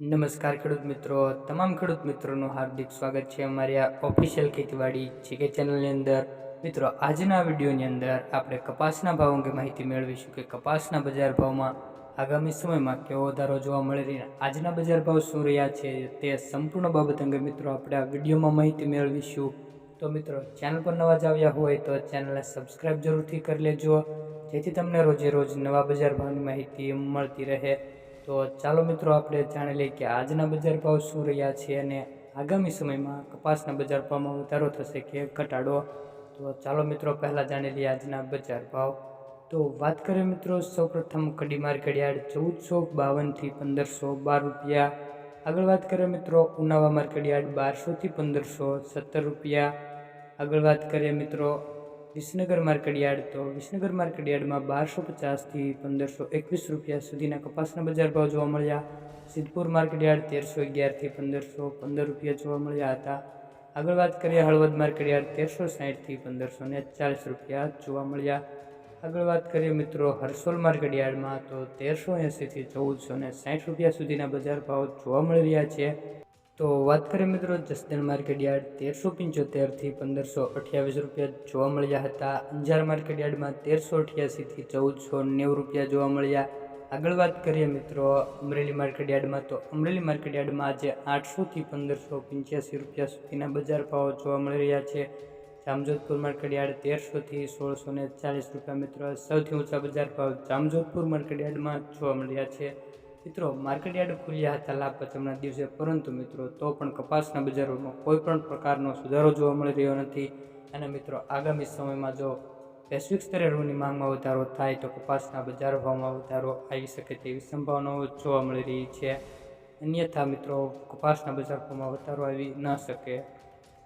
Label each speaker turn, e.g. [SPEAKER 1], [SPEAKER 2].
[SPEAKER 1] નમસ્કાર ખેડૂત મિત્રો, તમામ ખેડૂત મિત્રોનું હાર્દિક સ્વાગત છે અમારી આ ઓફિશિયલ ખેતીવાડી જીકે ચેનલની અંદર. મિત્રો, આજના વિડીયોની અંદર આપણે કપાસના ભાવ અંગે માહિતી મેળવીશું કે કપાસના બજાર ભાવમાં આગામી સમયમાં કેવો વધારો જોવા મળી રહ્યો આજના બજાર ભાવ શું રહ્યા છે તે સંપૂર્ણ બાબત અંગે મિત્રો આપણે આ વિડીયોમાં માહિતી મેળવીશું. તો મિત્રો ચેનલ પર નવા જ આવ્યા હોય તો ચેનલને સબસ્ક્રાઈબ જરૂરથી કરી લેજો, જેથી તમને રોજે રોજ નવા બજાર ભાવની માહિતી મળતી રહે. તો ચાલો મિત્રો, આપણે જાણી લઈએ કે આજના બજાર ભાવ શું રહ્યા છે અને આગામી સમયમાં કપાસના બજાર ભાવમાં વધારો થશે કે ઘટાડો? તો ચાલો મિત્રો, પહેલાં જાણી લઈએ આજના બજાર ભાવ. તો વાત કરીએ મિત્રો, સૌપ્રથમ કડી માર્કેટ ચૌદસો બાવનથી પંદરસો બાર રૂપિયા. આગળ વાત કરીએ મિત્રો ઉનાવા માર્કેટ બારસોથી પંદરસો સત્તર રૂપિયા. આગળ વાત કરીએ મિત્રો વિસનગર માર્કેટયાર્ડ. તો વિસનગર માર્કેટયાર્ડમાં બારસો પચાસથી પંદરસો એકવીસ રૂપિયા સુધીના કપાસના બજાર ભાવ જોવા મળ્યા. સિદ્ધપુર માર્કેટયાર્ડ તેરસો અગિયારથી પંદરસો પંદર રૂપિયા જોવા મળ્યા હતા. આગળ વાત કરીએ હળવદ માર્કેટયાર્ડ તેરસો સાહીઠથી પંદરસો ને ચાલીસ રૂપિયા જોવા મળ્યા. આગળ વાત કરીએ મિત્રો હરસોલ માર્કેટયાર્ડમાં તો તેરસો એંસીથી ચૌદસો ને સાઠ રૂપિયા સુધીના બજાર ભાવ જોવા મળી રહ્યા છે. તો વાત કરીએ મિત્રો, જસદણ માર્કેટ યાર્ડ તેરસો પંચોતેરથી પંદરસો અઠ્યાવીસ રૂપિયા જોવા મળ્યા હતા. અંજાર માર્કેટ યાર્ડમાં તેરસો અઠ્યાસીથી ચૌદસો નેવું રૂપિયા જોવા મળ્યા. આગળ વાત કરીએ મિત્રો, અમરેલી માર્કેટ યાર્ડમાં તો અમરેલી માર્કેટ યાર્ડમાં આજે આઠસોથી પંદરસો પંચ્યાસી રૂપિયા સુધીના બજાર ભાવ જોવા મળી રહ્યા છે. જામજોધપુર માર્કેટ યાર્ડ તેરસોથી સોળસો ને ચાલીસ રૂપિયા મિત્રો, સૌથી ઊંચા બજાર ભાવ જામજોધપુર માર્કેટ યાર્ડમાં જોવા મળ્યા છે. મિત્રો માર્કેટયાર્ડ ખુલ્યા હતા લાભ દિવસે, પરંતુ મિત્રો, તો પણ કપાસના બજારોમાં કોઈ પણ પ્રકારનો સુધારો જોવા મળી રહ્યો નથી. અને મિત્રો, આગામી સમયમાં જો વૈશ્વિક સ્તરે ઋણની માંગમાં વધારો થાય, તો કપાસના બજાર ભાવમાં વધારો આવી શકે તેવી સંભાવનાઓ જોવા મળી રહી છે. અન્યથા મિત્રો, કપાસના બજાર ભાવમાં વધારો આવી ન શકે.